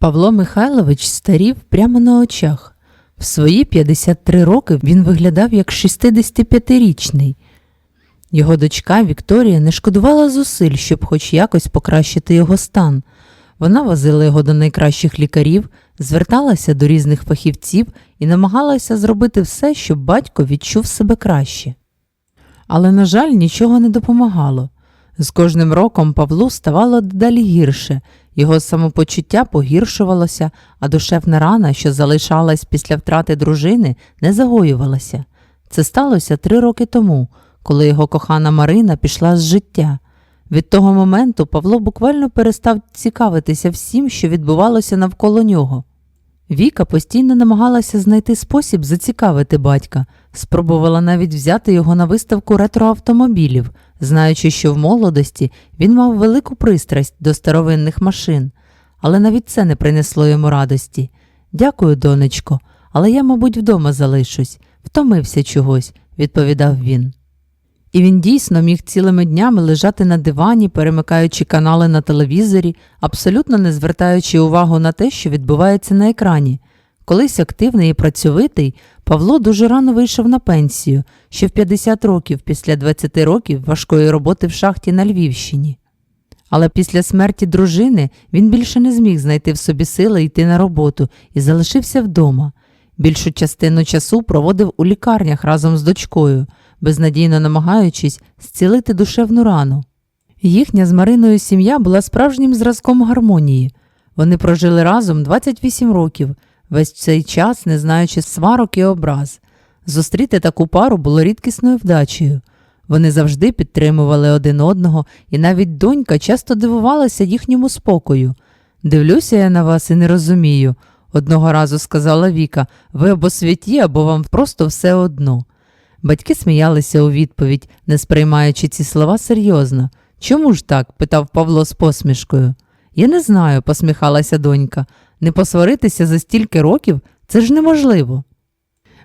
Павло Михайлович старів прямо на очах. В свої 53 роки він виглядав як 65-річний. Його дочка Вікторія не шкодувала зусиль, щоб хоч якось покращити його стан. Вона возила його до найкращих лікарів, зверталася до різних фахівців і намагалася зробити все, щоб батько відчув себе краще. Але, на жаль, нічого не допомагало. З кожним роком Павлу ставало дедалі гірше, його самопочуття погіршувалося, а душевна рана, що залишалась після втрати дружини, не загоювалася. Це сталося три роки тому, коли його кохана Марина пішла з життя. Від того моменту Павло буквально перестав цікавитися всім, що відбувалося навколо нього. Віка постійно намагалася знайти спосіб зацікавити батька, спробувала навіть взяти його на виставку ретроавтомобілів, знаючи, що в молодості він мав велику пристрасть до старовинних машин, але навіть це не принесло йому радості. Дякую, донечко, але я, мабуть, вдома залишусь, втомився чогось, відповідав він. І він дійсно міг цілими днями лежати на дивані, перемикаючи канали на телевізорі, абсолютно не звертаючи увагу на те, що відбувається на екрані. Колись активний і працьовитий, Павло дуже рано вийшов на пенсію, ще в 50 років після 20 років важкої роботи в шахті на Львівщині. Але після смерті дружини він більше не зміг знайти в собі сили йти на роботу і залишився вдома. Більшу частину часу проводив у лікарнях разом з дочкою, безнадійно намагаючись зцілити душевну рану. Їхня з Мариною сім'я була справжнім зразком гармонії. Вони прожили разом 28 років, весь цей час не знаючи сварок і образ. Зустріти таку пару було рідкісною вдачею. Вони завжди підтримували один одного, і навіть донька часто дивувалася їхньому спокою. Дивлюся я на вас і не розумію, одного разу сказала Віка, ви або святі, або вам просто все одно. Батьки сміялися у відповідь, не сприймаючи ці слова серйозно. Чому ж так? питав Павло з посмішкою. Я не знаю, посміхалася донька. Не посваритися за стільки років це ж неможливо.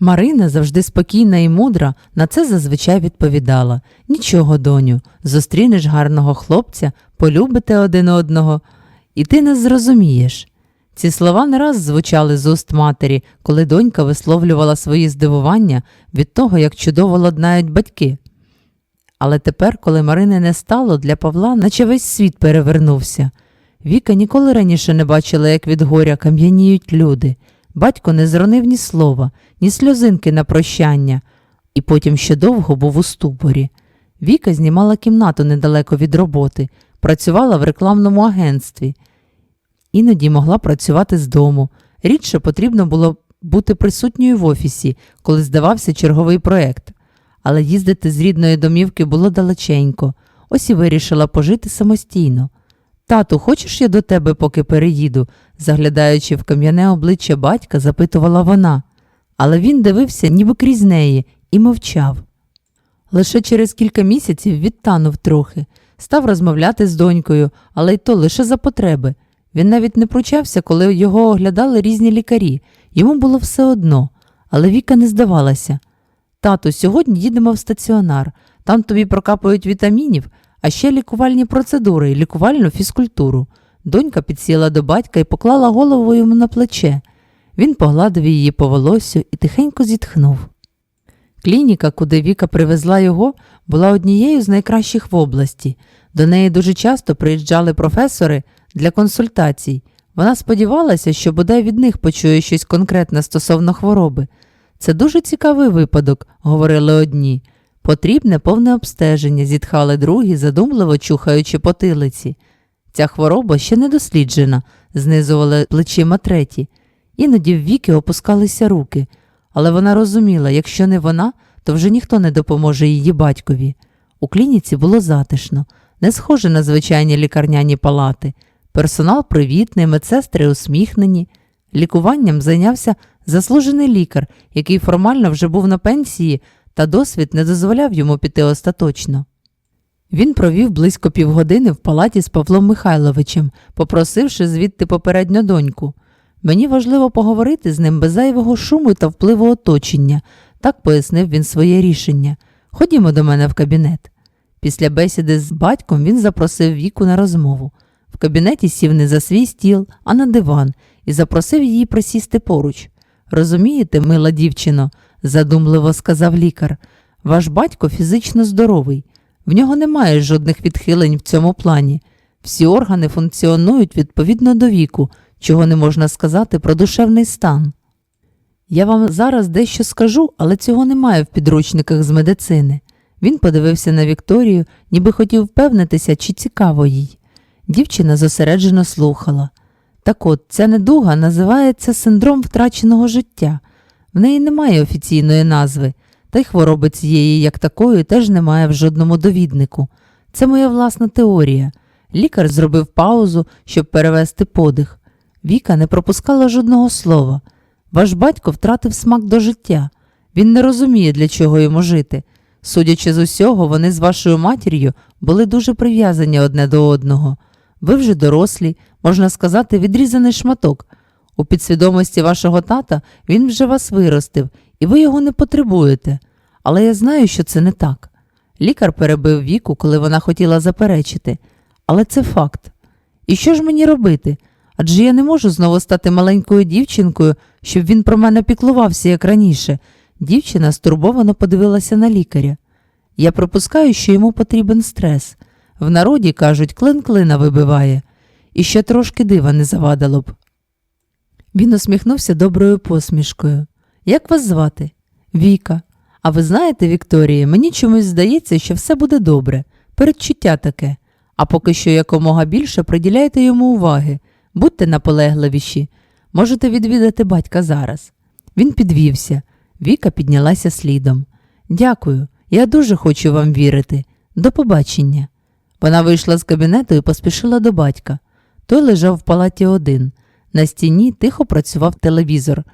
Марина, завжди спокійна і мудра, на це зазвичай відповідала Нічого, доню, зустрінеш гарного хлопця, полюбите один одного, і ти не зрозумієш. Ці слова не раз звучали з уст матері, коли донька висловлювала свої здивування від того, як чудово ладнають батьки. Але тепер, коли Марини не стало, для Павла, наче весь світ перевернувся. Віка ніколи раніше не бачила, як від горя кам'яніють люди. Батько не зронив ні слова, ні сльозинки на прощання, і потім ще довго був у ступорі. Віка знімала кімнату недалеко від роботи, працювала в рекламному агентстві. Іноді могла працювати з дому. Рідше потрібно було бути присутньою в офісі, коли здавався черговий проект. Але їздити з рідної домівки було далеченько. Ось і вирішила пожити самостійно. Тату, хочеш я до тебе, поки переїду? заглядаючи в кам'яне обличчя батька, запитувала вона. Але він дивився ніби крізь неї і мовчав. Лише через кілька місяців відтанув трохи, став розмовляти з донькою, але й то лише за потреби. Він навіть не пручався, коли його оглядали різні лікарі. Йому було все одно, але Віка не здавалася. Тату, сьогодні їдемо в стаціонар, там тобі прокапують вітамінів, а ще лікувальні процедури і лікувальну фізкультуру. Донька підсіла до батька і поклала голову йому на плече. Він погладив її по волосю і тихенько зітхнув. Клініка, куди Віка привезла його, була однією з найкращих в області. До неї дуже часто приїжджали професори для консультацій. Вона сподівалася, що бодай від них почує щось конкретне стосовно хвороби. Це дуже цікавий випадок, говорили одні. Потрібне повне обстеження, зітхали другі, задумливо чухаючи потилиці. Ця хвороба ще не досліджена, знизували плечима треті. Іноді в віки опускалися руки, але вона розуміла, якщо не вона, то вже ніхто не допоможе її батькові. У клініці було затишно, не схоже на звичайні лікарняні палати. Персонал привітний, медсестри усміхнені. Лікуванням зайнявся заслужений лікар, який формально вже був на пенсії, та досвід не дозволяв йому піти остаточно. Він провів близько півгодини в палаті з Павлом Михайловичем, попросивши звідти попередньо доньку. Мені важливо поговорити з ним без зайвого шуму та впливу оточення, так пояснив він своє рішення. Ходімо до мене в кабінет. Після бесіди з батьком він запросив Віку на розмову. В кабінеті сів не за свій стіл, а на диван і запросив її присісти поруч. Розумієте, мила дівчино, задумливо сказав лікар, ваш батько фізично здоровий. В нього немає жодних відхилень в цьому плані. Всі органи функціонують відповідно до віку, чого не можна сказати про душевний стан. Я вам зараз дещо скажу, але цього немає в підручниках з медицини. Він подивився на Вікторію, ніби хотів впевнитися, чи цікаво їй. Дівчина зосереджено слухала. Так от, ця недуга називається синдром втраченого життя. В неї немає офіційної назви, та й хвороби цієї, як такої, теж немає в жодному довіднику. Це моя власна теорія. Лікар зробив паузу, щоб перевести подих. Віка не пропускала жодного слова. Ваш батько втратив смак до життя. Він не розуміє, для чого йому жити. Судячи з усього, вони з вашою матір'ю були дуже прив'язані одне до одного. Ви вже дорослі, можна сказати, відрізаний шматок. У підсвідомості вашого тата він вже вас виростив, і ви його не потребуєте. Але я знаю, що це не так. Лікар перебив віку, коли вона хотіла заперечити. Але це факт. І що ж мені робити? Адже я не можу знову стати маленькою дівчинкою, щоб він про мене піклувався, як раніше. Дівчина стурбовано подивилася на лікаря. Я припускаю, що йому потрібен стрес. В народі, кажуть, клин клина вибиває. І ще трошки дива не завадило б. Він усміхнувся доброю посмішкою. Як вас звати? Віка. А ви знаєте, Вікторія, мені чомусь здається, що все буде добре. Передчуття таке. А поки що якомога більше приділяйте йому уваги, будьте наполегливіші. Можете відвідати батька зараз. Він підвівся. Віка піднялася слідом. Дякую, я дуже хочу вам вірити. До побачення. Вона вийшла з кабінету і поспішила до батька. Той лежав в палаті один. На стіні тихо працював телевізор.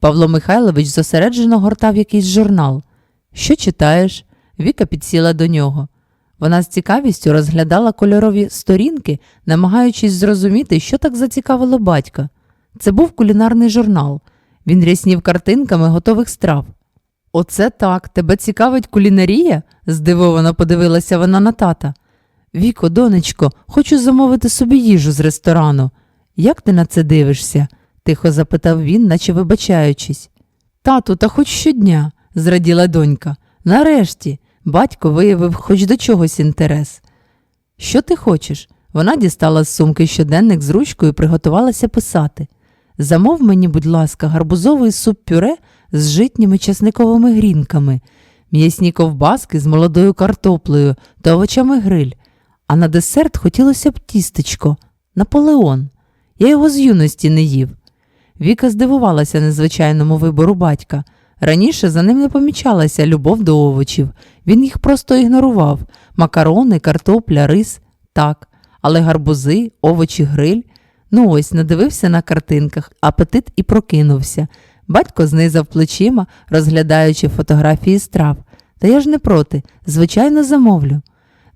Павло Михайлович зосереджено гортав якийсь журнал. Що читаєш? Віка підсіла до нього. Вона з цікавістю розглядала кольорові сторінки, намагаючись зрозуміти, що так зацікавило батька. Це був кулінарний журнал. Він ряснів картинками готових страв. Оце так, тебе цікавить кулінарія? здивовано подивилася вона на тата. Віко, донечко, хочу замовити собі їжу з ресторану. Як ти на це дивишся? тихо запитав він, наче вибачаючись. Тату, та хоч щодня, зраділа донька. Нарешті, батько виявив хоч до чогось інтерес. Що ти хочеш? Вона дістала з сумки щоденник з ручкою і приготувалася писати. Замов мені, будь ласка, гарбузовий суп пюре з житніми часниковими грінками, м'ясні ковбаски з молодою картоплею та овочами гриль, а на десерт хотілося б тістечко, Наполеон. Я його з юності не їв. Віка здивувалася незвичайному вибору батька. Раніше за ним не помічалася любов до овочів. Він їх просто ігнорував макарони, картопля, рис так, але гарбузи, овочі, гриль. Ну ось, надивився на картинках, апетит і прокинувся. Батько знизав плечима, розглядаючи фотографії страв. Та я ж не проти, звичайно, замовлю.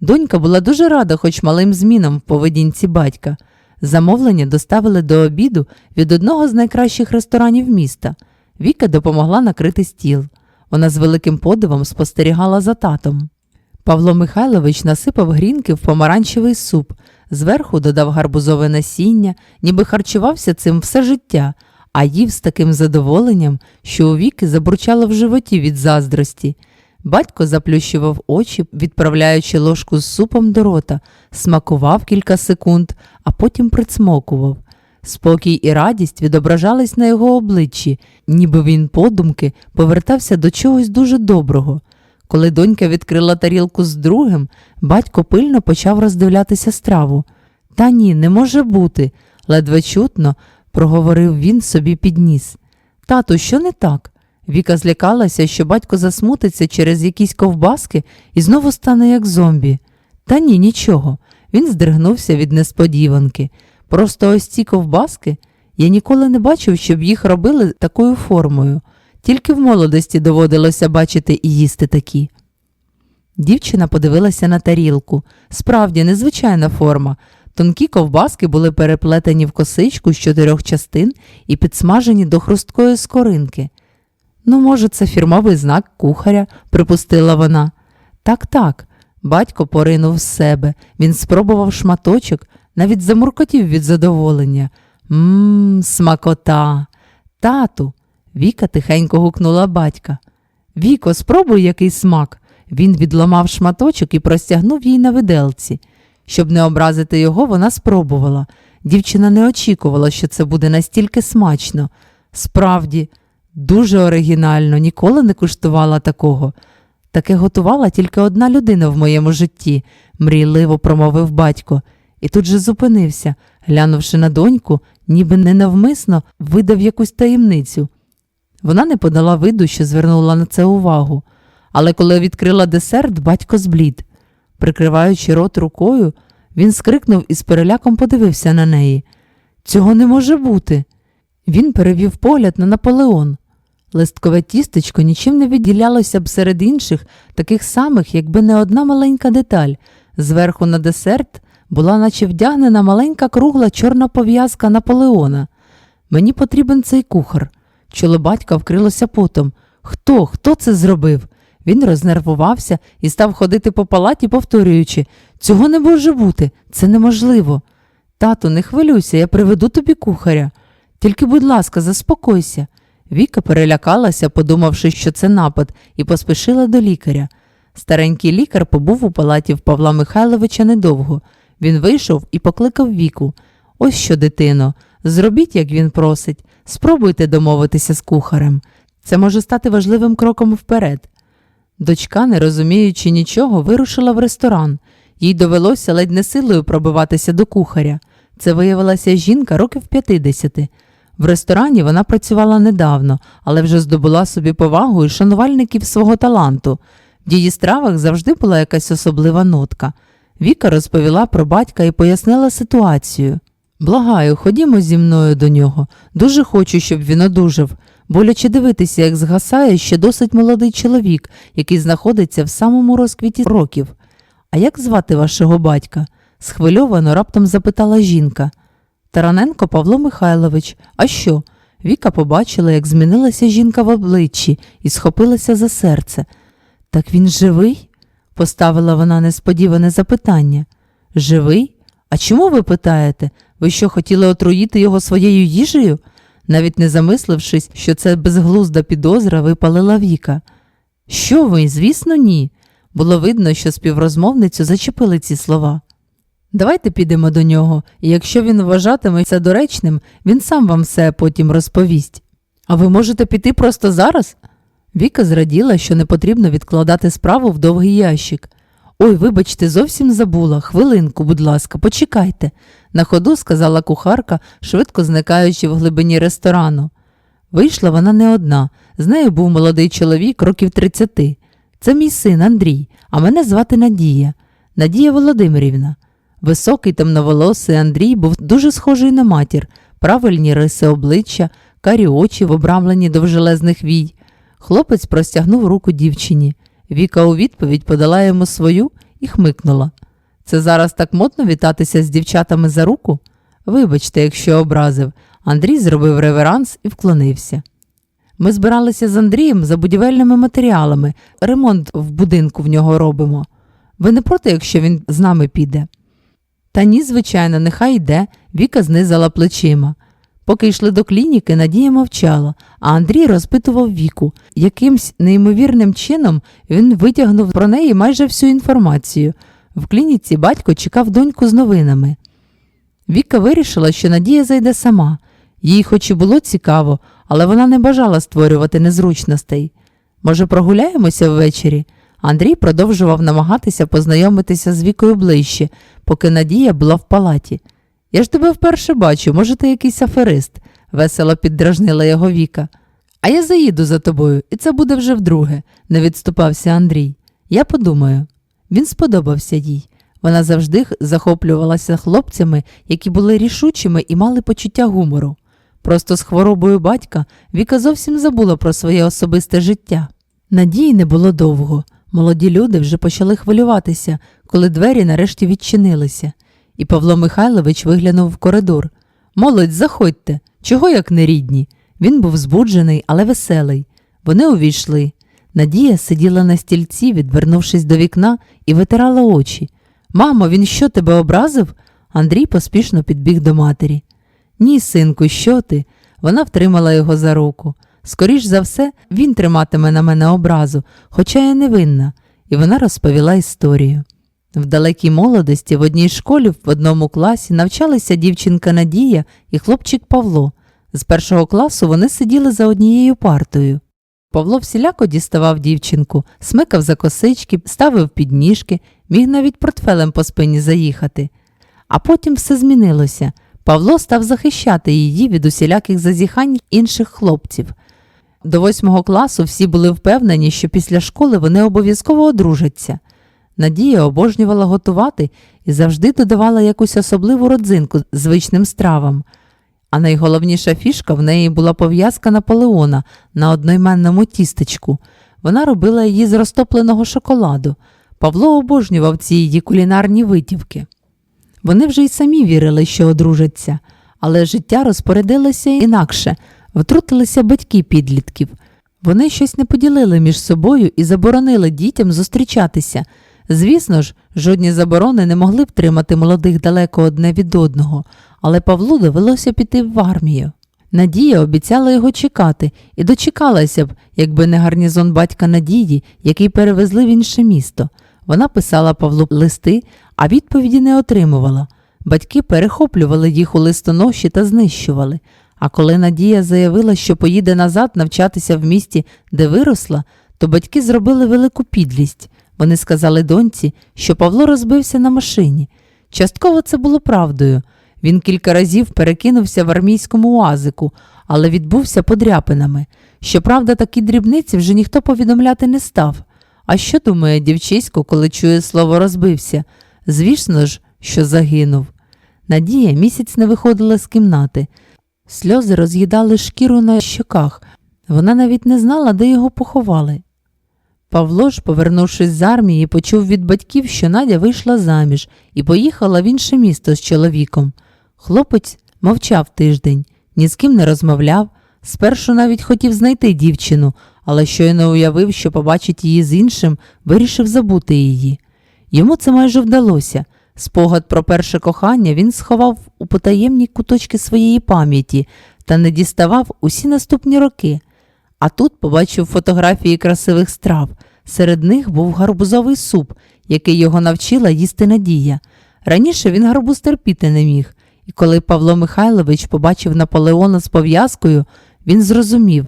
Донька була дуже рада, хоч малим змінам в поведінці батька. Замовлення доставили до обіду від одного з найкращих ресторанів міста. Віка допомогла накрити стіл. Вона з великим подивом спостерігала за татом. Павло Михайлович насипав грінки в помаранчевий суп, зверху додав гарбузове насіння, ніби харчувався цим все життя, а їв з таким задоволенням, що у віки забурчало в животі від заздрості. Батько заплющував очі, відправляючи ложку з супом до рота, смакував кілька секунд, а потім прицмокував. Спокій і радість відображались на його обличчі, ніби він подумки повертався до чогось дуже доброго. Коли донька відкрила тарілку з другим, батько пильно почав роздивлятися страву. Та ні, не може бути, ледве чутно проговорив він собі під ніс. Тату, що не так? Віка злякалася, що батько засмутиться через якісь ковбаски і знову стане як зомбі. Та ні, нічого. Він здригнувся від несподіванки. Просто ось ці ковбаски я ніколи не бачив, щоб їх робили такою формою. Тільки в молодості доводилося бачити і їсти такі. Дівчина подивилася на тарілку. Справді, незвичайна форма. Тонкі ковбаски були переплетені в косичку з чотирьох частин і підсмажені до хрусткої скоринки. Ну, може, це фірмовий знак кухаря, припустила вона. Так, так, батько поринув з себе. Він спробував шматочок, навіть замуркотів від задоволення. Мм, смакота. Тату. Віка тихенько гукнула батька. Віко, спробуй який смак. Він відламав шматочок і простягнув їй на виделці. Щоб не образити його, вона спробувала. Дівчина не очікувала, що це буде настільки смачно. Справді, дуже оригінально, ніколи не куштувала такого. Таке готувала тільки одна людина в моєму житті, мрійливо промовив батько, і тут же зупинився, глянувши на доньку, ніби ненавмисно видав якусь таємницю. Вона не подала виду, що звернула на це увагу, але коли відкрила десерт, батько зблід. Прикриваючи рот рукою, він скрикнув і з переляком подивився на неї. Цього не може бути. Він перевів погляд на Наполеон. Листкове тістечко нічим не відділялося б серед інших, таких самих, якби не одна маленька деталь. Зверху на десерт була наче вдягнена маленька кругла чорна пов'язка Наполеона. Мені потрібен цей кухар. Чоло батька вкрилося потом. Хто? Хто це зробив? Він рознервувався і став ходити по палаті, повторюючи Цього не може бути, це неможливо. Тату, не хвилюйся, я приведу тобі кухаря. Тільки, будь ласка, заспокойся. Віка перелякалася, подумавши, що це напад, і поспішила до лікаря. Старенький лікар побув у палаті в Павла Михайловича недовго. Він вийшов і покликав віку. Ось що, дитино, зробіть, як він просить, спробуйте домовитися з кухарем. Це може стати важливим кроком вперед. Дочка, не розуміючи нічого, вирушила в ресторан. Їй довелося ледь не силою пробиватися до кухаря. Це виявилася жінка років 50. В ресторані вона працювала недавно, але вже здобула собі повагу і шанувальників свого таланту. В її стравах завжди була якась особлива нотка. Віка розповіла про батька і пояснила ситуацію. Благаю, ходімо зі мною до нього. Дуже хочу, щоб він одужав. Боляче дивитися, як згасає ще досить молодий чоловік, який знаходиться в самому розквіті років. А як звати вашого батька? схвильовано раптом запитала жінка. Тараненко Павло Михайлович, а що? Віка побачила, як змінилася жінка в обличчі і схопилася за серце. Так він живий? поставила вона несподіване запитання. Живий? А чому ви питаєте? Ви що хотіли отруїти його своєю їжею? Навіть не замислившись, що це безглузда підозра, випалила Віка. Що ви, звісно, ні. Було видно, що співрозмовницю зачепили ці слова. Давайте підемо до нього, і якщо він вважатиме це доречним, він сам вам все потім розповість. А ви можете піти просто зараз? Віка зраділа, що не потрібно відкладати справу в довгий ящик. Ой, вибачте, зовсім забула. Хвилинку, будь ласка, почекайте, на ходу сказала кухарка, швидко зникаючи в глибині ресторану. Вийшла вона не одна. З нею був молодий чоловік років 30. Це мій син Андрій, а мене звати Надія. Надія Володимирівна. Високий темноволосий Андрій був дуже схожий на матір, правильні риси обличчя, карі очі в обрамленні довжелезних вій. Хлопець простягнув руку дівчині. Віка у відповідь подала йому свою і хмикнула. Це зараз так модно вітатися з дівчатами за руку? Вибачте, якщо образив. Андрій зробив реверанс і вклонився. Ми збиралися з Андрієм за будівельними матеріалами, ремонт в будинку в нього робимо. Ви не проти, якщо він з нами піде? Та ні, звичайно, нехай йде, Віка знизала плечима. Поки йшли до клініки, Надія мовчала, а Андрій розпитував Віку. Якимсь неймовірним чином він витягнув про неї майже всю інформацію. В клініці батько чекав доньку з новинами. Віка вирішила, що Надія зайде сама. Їй хоч і було цікаво, але вона не бажала створювати незручностей. Може, прогуляємося ввечері? Андрій продовжував намагатися познайомитися з Вікою ближче, поки Надія була в палаті. Я ж тебе вперше бачу, може, ти якийсь аферист, весело піддражнила його Віка. А я заїду за тобою, і це буде вже вдруге, не відступався Андрій. Я подумаю. Він сподобався їй. Вона завжди захоплювалася хлопцями, які були рішучими і мали почуття гумору. Просто з хворобою батька Віка зовсім забула про своє особисте життя. Надії не було довго. Молоді люди вже почали хвилюватися, коли двері нарешті відчинилися, і Павло Михайлович виглянув в коридор. Молодь, заходьте, чого як не рідні. Він був збуджений, але веселий. Вони увійшли. Надія сиділа на стільці, відвернувшись до вікна, і витирала очі. Мамо, він що тебе образив? Андрій поспішно підбіг до матері. Ні, синку, що ти? Вона втримала його за руку. Скоріш за все, він триматиме на мене образу, хоча я невинна, і вона розповіла історію. В далекій молодості в одній школі в одному класі навчалися дівчинка Надія і хлопчик Павло. З першого класу вони сиділи за однією партою. Павло всіляко діставав дівчинку, смикав за косички, ставив підніжки, міг навіть портфелем по спині заїхати. А потім все змінилося. Павло став захищати її від усіляких зазіхань інших хлопців. До восьмого класу всі були впевнені, що після школи вони обов'язково одружаться. Надія обожнювала готувати і завжди додавала якусь особливу родзинку звичним стравам. А найголовніша фішка в неї була пов'язка Наполеона на одноіменному тістечку. Вона робила її з розтопленого шоколаду. Павло обожнював ці її кулінарні витівки. Вони вже й самі вірили, що одружаться, але життя розпорядилося інакше, втрутилися батьки підлітків. Вони щось не поділили між собою і заборонили дітям зустрічатися. Звісно ж, жодні заборони не могли втримати молодих далеко одне від одного, але Павлу довелося піти в армію. Надія обіцяла його чекати і дочекалася б, якби не гарнізон батька Надії, який перевезли в інше місто. Вона писала Павлу листи, а відповіді не отримувала. Батьки перехоплювали їх у листоноші та знищували. А коли Надія заявила, що поїде назад навчатися в місті, де виросла, то батьки зробили велику підлість. Вони сказали доньці, що Павло розбився на машині. Частково це було правдою. Він кілька разів перекинувся в армійському уазику, але відбувся подряпинами. Щоправда, такі дрібниці вже ніхто повідомляти не став. А що думає дівчисько, коли чує слово розбився? Звісно ж, що загинув. Надія місяць не виходила з кімнати. Сльози роз'їдали шкіру на щоках. Вона навіть не знала, де його поховали. Павло ж, повернувшись з армії, почув від батьків, що Надя вийшла заміж і поїхала в інше місто з чоловіком. Хлопець мовчав тиждень, ні з ким не розмовляв. Спершу навіть хотів знайти дівчину, але щойно уявив, що побачить її з іншим, вирішив забути її. Йому це майже вдалося. Спогад про перше кохання він сховав у потаємні куточки своєї пам'яті та не діставав усі наступні роки. А тут побачив фотографії красивих страв. Серед них був гарбузовий суп, який його навчила їсти Надія. Раніше він гарбуз терпіти не міг, і коли Павло Михайлович побачив Наполеона з пов'язкою, він зрозумів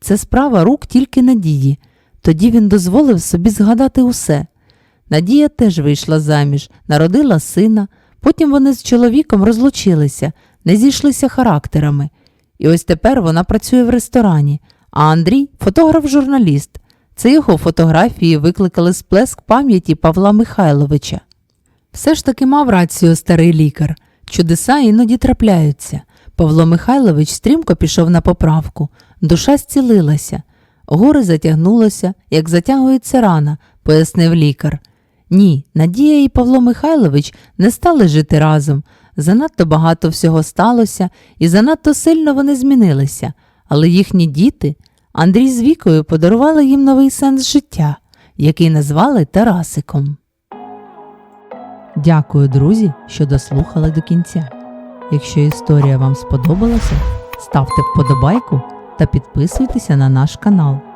це справа рук тільки Надії. Тоді він дозволив собі згадати усе. Надія теж вийшла заміж, народила сина, потім вони з чоловіком розлучилися, не зійшлися характерами. І ось тепер вона працює в ресторані, а Андрій фотограф-журналіст. Це його фотографії викликали сплеск пам'яті Павла Михайловича. Все ж таки мав рацію старий лікар. Чудеса іноді трапляються. Павло Михайлович стрімко пішов на поправку. Душа зцілилася. Горе затягнулося, як затягується рана, пояснив лікар. Ні, Надія і Павло Михайлович не стали жити разом. Занадто багато всього сталося, і занадто сильно вони змінилися. Але їхні діти, Андрій з Вікою подарували їм новий сенс життя, який назвали Тарасиком. Дякую, друзі, що дослухали до кінця. Якщо історія вам сподобалася, ставте вподобайку та підписуйтеся на наш канал.